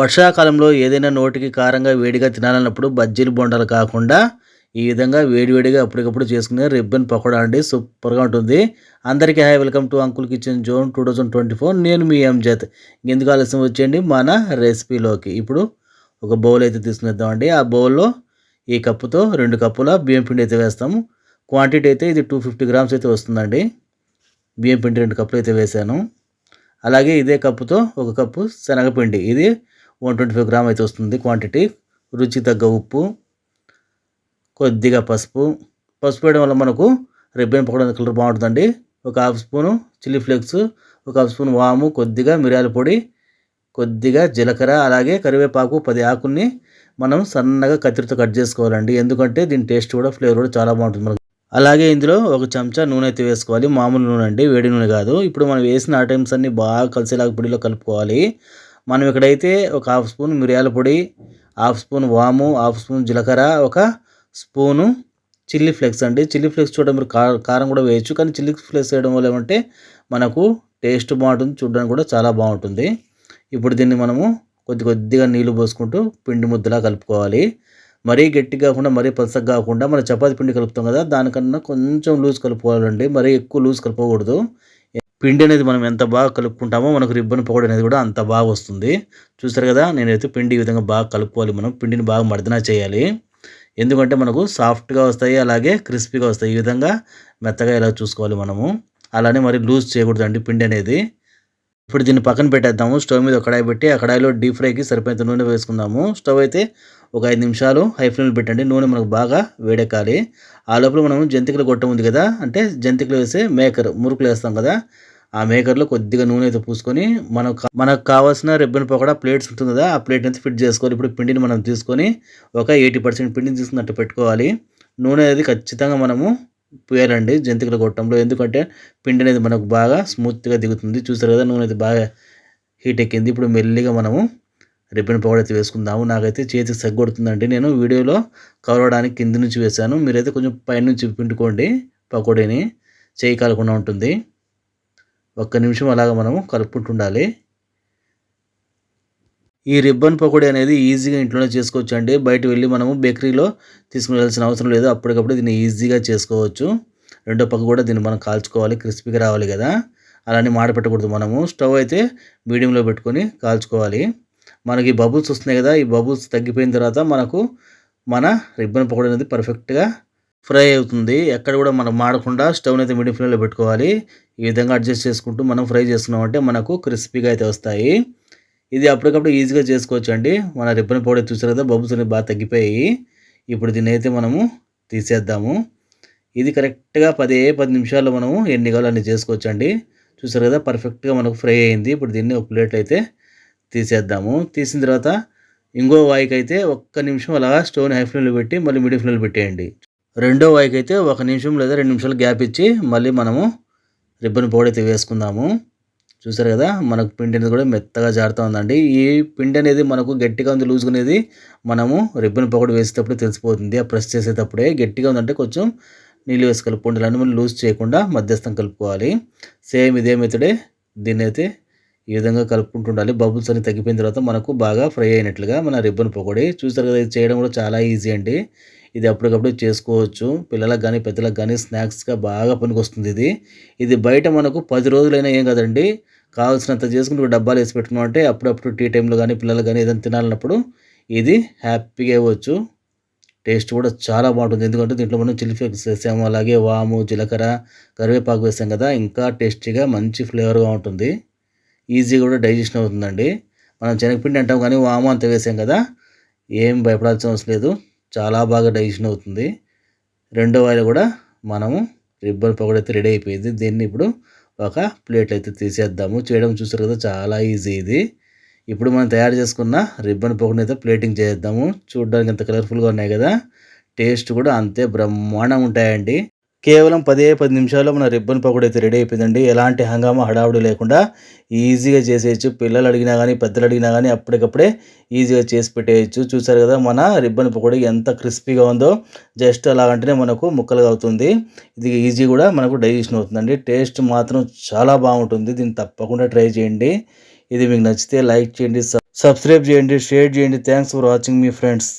వర్షాకాలంలో ఏదైనా నోటికి కారంగా వేడిగా తినాలన్నప్పుడు బజ్జీలు బొండాలు కాకుండా ఈ విధంగా వేడివేడిగా అప్పటికప్పుడు చేసుకునే రిబ్బన్ పకోడా అండి. సూపర్గా ఉంటుంది. అందరికీ hi welcome to uncle kitchen zone two thousand twenty four. నేను మీ ఎంజత్ ఎందుకు ఆలస్యం వచ్చేయండి? మన రెసిపీలోకి. ఇప్పుడు ఒక బౌల్ అయితే తీసుకునేద్దామండి ఆ బౌల్లో ఈ కప్పుతో రెండు కప్పుల బియ్యం పిండి అయితే వేస్తాము క్వాంటిటీ అయితే ఇది టూ ఫిఫ్టీ గ్రామ్స్ అయితే వస్తుందండి. బియ్యం పిండి రెండు కప్పులు అయితే వేసాను అలాగే ఇదే కప్పుతో ఒక కప్పు శనగపిండి. ఇది వన్ ట్వంటీ ఫైవ్ గ్రామ్ అయితే వస్తుంది. క్వాంటిటీ రుచి తగ్గ ఉప్పు కొద్దిగా పసుపు. పసుపు వేయడం వల్ల మనకు రెబ్బెన్ పకోడా కలర్ బాగుంటుందండి. ఒక హాఫ్ స్పూను చిల్లీ ఫ్లేక్స్ ఒక హాఫ్ స్పూన్ వాము కొద్దిగా మిరియాల పొడి కొద్దిగా జీలకర్ర అలాగే కరివేపాకు పది ఆకుల్ని మనం సన్నగా కత్తిరితో కట్ చేసుకోవాలండి. ఎందుకంటే దీని టేస్ట్ కూడా ఫ్లేవర్ కూడా చాలా బాగుంటుంది మనకు. అలాగే ఇందులో ఒక చెంచా నూనె అయితే వేసుకోవాలి. మామూలు నూనె అండి వేడి నూనె కాదు. ఇప్పుడు మనం వేసిన ఐటమ్స్ అన్ని బాగా కలిసేలాగా పొడిలో కలుపుకోవాలి. మనం ఇక్కడైతే ఒక హాఫ్ స్పూన్ మిరియాల పొడి హాఫ్ స్పూన్ వాము హాఫ్ స్పూన్ జీలకర్ర ఒక స్పూను చిల్లీ ఫ్లేక్స్ అండి. చిల్లీ ఫ్లేక్స్ చూడడం మీరు కారం కూడా వేయచ్చు కానీ చిల్లీ ఫ్లేక్స్ వేయడం వల్ల ఏమంటే మనకు టేస్ట్ బాగుంటుంది చూడడానికి కూడా చాలా బాగుంటుంది. ఇప్పుడు దీన్ని మనము కొద్ది కొద్దిగా నీళ్ళు పోసుకుంటూ పిండి ముద్దలా కలుపుకోవాలి. మరీ గట్టి కాకుండా మరీ పలసగా కాకుండా మనం చపాతి పిండి కలుపుతాం కదా దానికన్నా కొంచెం లూజ్ కలుపుకోవాలండి. మరీ ఎక్కువ లూజ్ కలుపుకోకూడదు పిండి అనేది మనం ఎంత బాగా కలుపుకుంటామో మనకు రిబ్బన్ పకోడీ అనేది కూడా అంత బాగా వస్తుంది. చూస్తారు కదా నేనైతే పిండి ఈ విధంగా బాగా కలుపుకోవాలి. మనం పిండిని బాగా మర్దన చేయాలి. ఎందుకంటే మనకు సాఫ్ట్గా వస్తాయి అలాగే క్రిస్పీగా వస్తాయి. ఈ విధంగా మెత్తగా ఇలా చూసుకోవాలి మనము? అలానే మరి లూజ్ చేయకూడదండి పిండి అనేది ఇప్పుడు దీన్ని పక్కన పెట్టేద్దాము. స్టవ్ మీద ఒక కడాయి పెట్టి ఆ కడాయిలో డీప్ ఫ్రైకి సరిపోయేంత నూనె వేసుకుందాము. స్టవ్ అయితే ఒక ఐదు నిమిషాలు హై ఫ్లేమ్లో పెట్టండి. నూనె మనకు బాగా వేడెక్కాలి. ఆ లోపల మనం జంతికలు గొట్టం ఉంది కదా అంటే జంతికలు వేసే మేకర్ మురుకులు వేస్తాం కదా ఆ మేకర్లో కొద్దిగా నూనె అయితే పూసుకొని మనకు మనకు కావాల్సిన రిబ్బన్ పకోడా ప్లేట్స్ ఉంటుంది కదా ఆ ప్లేట్ అయితే ఫిట్ చేసుకోవాలి. ఇప్పుడు పిండిని మనం తీసుకొని ఒక ఎయిటీ పర్సెంట్ పిండిని తీసుకున్నట్టు పెట్టుకోవాలి. నూనె అనేది ఖచ్చితంగా మనము పోయారండి జంతికల గొట్టంలో. ఎందుకంటే పిండి అనేది మనకు బాగా స్మూత్గా దిగుతుంది. చూసారు కదా నూనె అయితే బాగా హీట్ ఎక్కింది. ఇప్పుడు మెల్లిగా మనము రిబ్బన్ పౌడర్ అయితే వేసుకుందాము. నాకైతే చేతికి సగ్గొడుతుందండి నేను వీడియోలో కవర్ అవడానికి కింది నుంచి వేసాను మీరైతే కొంచెం పైనుంచి పిండుకోండి పకోడీని. చేయి కాలకుండా ఉంటుంది. ఒక్క నిమిషం అలాగ మనము కలుపుకుంటుండాలి ఈ రిబ్బన్ పకోడీ అనేది ఈజీగా ఇంట్లోనే చేసుకోవచ్చు అండి బయట వెళ్ళి మనము బేకరీలో తీసుకువెళ్ళాల్సిన అవసరం లేదు. అప్పటికప్పుడు దీన్ని ఈజీగా చేసుకోవచ్చు. రెండో పక్క కూడా దీన్ని మనం కాల్చుకోవాలి. క్రిస్పీగా రావాలి కదా. అలానే మాడ పెట్టకూడదు మనము. స్టవ్ అయితే మీడియంలో పెట్టుకొని కాల్చుకోవాలి. మనకి బబుల్స్ వస్తున్నాయి కదా. ఈ బబుల్స్ తగ్గిపోయిన తర్వాత మనకు మన రిబ్బన్ పకోడీ అనేది పర్ఫెక్ట్గా ఫ్రై అవుతుంది. ఎక్కడ కూడా మనం మాడకుండా స్టవ్ని అయితే మీడియం ఫ్లేమ్లో పెట్టుకోవాలి. ఈ విధంగా అడ్జస్ట్ చేసుకుంటూ మనం ఫ్రై చేసుకున్నామంటే మనకు క్రిస్పీగా అయితే వస్తాయి. ఇది అప్పటికప్పుడు ఈజీగా చేసుకోవచ్చు అండి మన రిబ్బన్ పౌడర్ చూసారు కదా బబుల్స్ అనేవి బాగా తగ్గిపోయాయి. ఇప్పుడు దీన్ని అయితే మనము తీసేద్దాము. ఇది కరెక్ట్గా పదే పది నిమిషాల్లో మనము ఎన్ని కావాలో అన్ని చేసుకోవచ్చు అండి చూసారు కదా పర్ఫెక్ట్గా మనకు ఫ్రై అయింది. ఇప్పుడు దీన్ని ఒక ప్లేట్ అయితే తీసేద్దాము. తీసిన తర్వాత ఇంకో వాయికి అయితే ఒక్క నిమిషం అలా స్టోన్ హై ఫ్లేమ్లో పెట్టి మళ్ళీ మీడియం ఫ్లేమ్లో పెట్టేయండి. రెండో వాయికి అయితే ఒక నిమిషం లేదా రెండు నిమిషాలు గ్యాప్ ఇచ్చి మళ్ళీ మనము రిబ్బన్ పౌడర్ అయితే వేసుకుందాము. చూసారు కదా మనకు పిండి అనేది కూడా మెత్తగా జారుతూ ఉందండి. ఈ పిండి అనేది మనకు గట్టిగా ఉంది లూజ్గా అనేది మనము రిబ్బన్ పకోడి వేసేటప్పుడు తెలిసిపోతుంది. ఆ ప్రెస్ చేసేటప్పుడే గట్టిగా ఉందంటే కొంచెం నీళ్ళు వేసి కలుపుకోండి ఇలాంటి మనం లూజ్ చేయకుండా మధ్యస్థం కలుపుకోవాలి. సేమ్ ఇదే మెథడే దీన్ని అయితే ఈ విధంగా కలుపుకుంటూ ఉండాలి బబుల్స్ అని తగ్గిపోయిన తర్వాత మనకు బాగా ఫ్రై అయినట్లుగా మన రిబ్బన్ పకోడీ చూసారు కదా ఇది చేయడం కూడా చాలా ఈజీ అండి. ఇది అప్పటికప్పుడు చేసుకోవచ్చు. పిల్లలకు కానీ పెద్దలకు కానీ స్నాక్స్గా బాగా పనికొస్తుంది ఇది. ఇది బయట మనకు పది రోజులైనా ఏం కదండి. కావాల్సినంత చేసుకుని డబ్బాలు వేసి పెట్టుకున్నాం అంటే అప్పుడప్పుడు టీ టైంలో కానీ పిల్లలు కానీ ఏదైనా తినాలన్నప్పుడు ఇది హ్యాపీగా ఇవ్వచ్చు. టేస్ట్ కూడా చాలా బాగుంటుంది. ఎందుకంటే దీంట్లో మనం చిల్లీ ఫ్లేక్స్ వేసాము అలాగే వాము జీలకర్ర కరివేపాకు వేసాం కదా ఇంకా టేస్టీగా మంచి ఫ్లేవర్గా ఉంటుంది. ఈజీగా కూడా డైజెషన్ అవుతుందండి. మనం శనగపిండి అంటాం కానీ వాము అంత వేసాం కదా ఏం భయపడాల్సిన అవసరం లేదు. చాలా బాగా డైజెషన్ అవుతుంది. రెండో వాయిల్ కూడా మనము రిబ్బన్ పకోడీ అయితే రెడీ అయిపోయింది. దీన్ని ఇప్పుడు ఒక ప్లేట్ అయితే తీసేద్దాము. చేయడం చూసారు కదా చాలా ఈజీ ఇది. ఇప్పుడు మనం తయారు చేసుకున్న రిబ్బన్ పకోడీ అయితే ప్లేటింగ్ చేద్దాము చూడడానికి ఎంత కలర్ఫుల్గా ఉన్నాయి కదా. టేస్ట్ కూడా అంతే బ్రహ్మాండంగా ఉంటాయండి. కేవలం పదే పది నిమిషాల్లో మన రిబ్బన్ పకోడీ అయితే రెడీ అయిపోయిందండి. ఎలాంటి హంగామా హడావుడి లేకుండా ఈజీగా చేసేయచ్చు. పిల్లలు అడిగినా కానీ పెద్దలు అడిగినా కానీ అప్పటికప్పుడే ఈజీగా చేసి పెట్టేయచ్చు. చూసారు కదా మన రిబ్బన్ పకోడీ ఎంత క్రిస్పీగా ఉందో జస్ట్ అలాగంటేనే మనకు ముక్కలుగా అవుతుంది. ఇది ఈజీ కూడా మనకు డైజెషన్ అవుతుందండి. టేస్ట్ మాత్రం చాలా బాగుంటుంది. దీన్ని తప్పకుండా ట్రై చేయండి. ఇది మీకు నచ్చితే లైక్ చేయండి సబ్స్క్రైబ్ చేయండి షేర్ చేయండి. థ్యాంక్స్ ఫర్ వాచింగ్ మీ ఫ్రెండ్స్.